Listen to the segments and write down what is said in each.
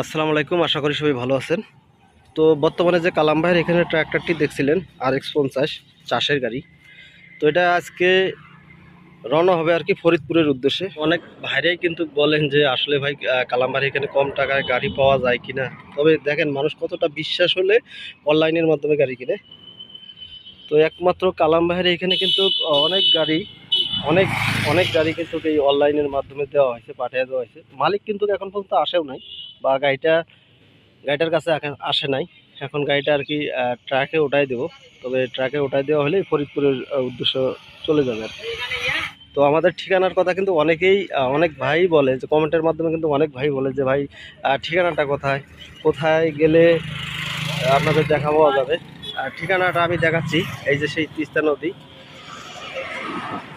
আসসালামু আলাইকুম, আশা করি সবাই ভালো আছেন। তো বর্তমানে যে কালাম ভাইয়ের এখানে ট্র্যাক্টরটি দেখছিলেন আর এক্স পঞ্চাশ চাষের গাড়ি। তো এটা আজকে রওনা হবে আর কি ফরিদপুরের উদ্দেশ্যে। অনেক ভাইরাই কিন্তু বলেন যে, আসলে ভাই কালাম ভাইয়ের এখানে কম টাকায় গাড়ি পাওয়া যায় কিনা। তবে দেখেন, মানুষ কতটা বিশ্বাস হলে অনলাইনের মাধ্যমে গাড়ি কিনে। তো একমাত্র কালাম ভাইয়ের এখানে কিন্তু অনেক গাড়ি, অনেক অনেক গাড়ি কিন্তু এই অনলাইনের মাধ্যমে দেওয়া হয়েছে, পাঠিয়ে দেওয়া হয়েছে। মালিক কিন্তু এখন পর্যন্ত আসেও নাই। বা গাড়িটা, গাড়িটার কাছে আসে নাই। এখন গাড়িটা আর কি ট্রাকে উঠাই দেবো। তবে ট্রাকে উঠাই দেওয়া হলেই ফরিদপুরের উদ্দেশ্য চলে যাবে আর। তো আমাদের ঠিকানার কথা কিন্তু অনেকেই অনেক ভাই বলে, যে কমেন্টের মাধ্যমে কিন্তু অনেক ভাই বলে যে, ভাই ঠিকানাটা কোথায়? কোথায় গেলে আপনাদের দেখা পাওয়া যাবে আর ঠিকানাটা আমি দেখাচ্ছি, এই যে সেই তিস্তা নদী।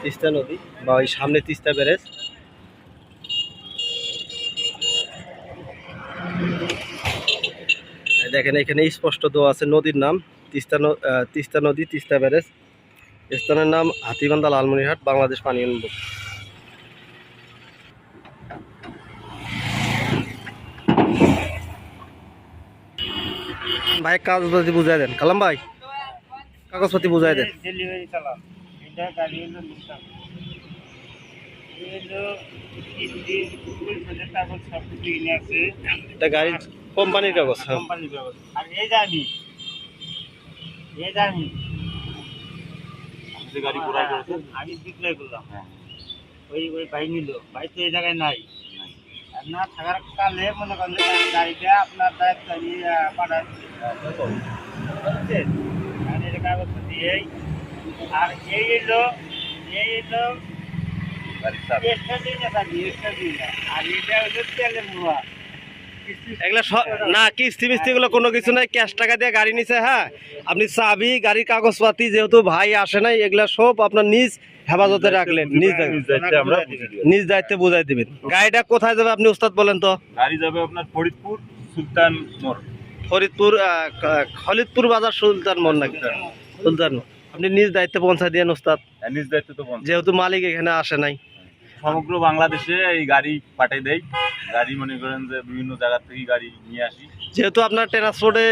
তিস্তা নদী বা ওই সামনে তিস্তা ব্যারেজ। দেখেন এখানে স্পষ্ট দেওয়া আছে নদীর নাম তিস্তা তিস্তা নদী তিস্তা ব্যারেজ। স্থানের নাম হাতিবান্ধা লালমনিরহাট বাংলাদেশ পানি উন্নয়ন বোর্ড। ভাই কাগজপাতি বুঝাই দেন। কালাম ভাই কাগজপাতি বুঝাই দেন। এটা গাড়ি কাগজ কোম্পানির কাগজ হ্যাঁ আর এই দামি এই দামি যে গাড়ি ক্রয় করেছেন আমি বিক্রয় করলাম। ওই ওই ভাই নিল। ভাই তো এই জায়গায় নাই। না থাকার কালে মনে করেন গাড়িটা আপনার দায়িত্ব আমি আর এটা কাগজ দিয়েই। আর এই এলো এই এলো এক্সট্রা দিই না আর এটা হলো তেলের মুয়া এগুলা না কিস্তি মিস্তি এগুলো কোনো কিছু নাই। ক্যাশ টাকা দিয়ে গাড়ি নিছে হ্যাঁ? আপনি চাবি গাড়ির কাগজপাতি যেহেতু ভাই আসে নাই এগুলা সব আপনার নিজ হেফাজতে রাখলেন নিজ দায়িত্বে- নিজ দায়িত্বে বুঝাই দিবেন। গাড়িটা কোথায় যাবে আপনি উস্তাদ বলেন তো? গাড়ি যাবে আপনার ফরিদপুর সুলতান মোড়। ফরিদপুর খলিদপুর বাজার সুলতান মন নাকি? সুলতান আপনি নিজ দায়িত্বে পৌঁছায় দিয়েন উস্তাদ। নিজ দায়িত্বে তো যেহেতু মালিক এখানে আসে নাই। সমগ্র বাংলাদেশে এই গাড়ি পাঠিয়ে দেয়। গাড়ি মনে করেন যে বিভিন্ন জায়গা থেকে গাড়ি নিয়ে আসি। যেহেতু আপনার ট্রান্সপোর্টে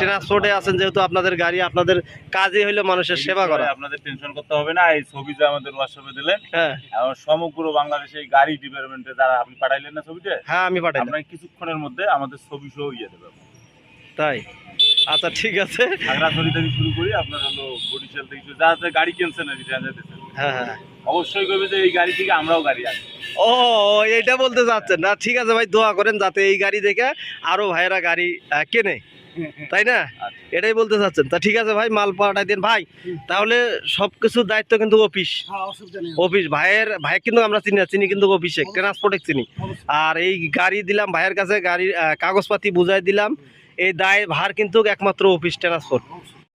ট্রান্সপোর্টে আছেন যেহেতু আপনাদের গাড়ি আপনাদের কাজই হইল মানুষের সেবা করা। আপনাদের টেনশন করতে হবে না এই ছবি যে আমাদের হোয়াটসঅ্যাপে দিলেন হ্যাঁ। সমগ্র বাংলাদেশে এই গাড়ি ডিপার্টমেন্টে যারা আপনি পাঠাইলেন না ছবিটা হ্যাঁ আমি পাঠাই আপনার কিছুক্ষণের মধ্যে আমাদের ছবি সহ ইয়ে দেবে। তাই? আচ্ছা ঠিক আছে। খাগড়াছড়ি থেকে শুরু করি আপনার হলো বরিশাল থেকে যা আছে গাড়ি কিনছেন আর কি হ্যাঁ হ্যাঁ অবশ্যই করবে যে এই গাড়ি থেকে আমরাও গাড়ি আনি ও এইটা বলতে চাচ্ছেন না। ঠিক আছে ভাই দোয়া করেন যাতে এই গাড়ি দেখে আরও ভাইয়েরা গাড়ি কেনে। তাই না? আচ্ছা। এটাই বলতে চাচ্ছেন। তা ঠিক আছে ভাই মাল পাঠাই দেন। ভাই তাহলে সবকিছুর দায়িত্ব কিন্তু অফিস। হ্যাঁ অফিস ভাইয়ের ভাই কিন্তু আমরা চিনি চিনি কিন্তু অফিসে ট্রান্সপোর্টে চিনি। আর এই গাড়ি দিলাম ভাইয়ের কাছে গাড়ির কাগজপাতি বুঝাই দিলাম। এই দায় ভার কিন্তু একমাত্র অফিস ট্রান্সপোর্ট।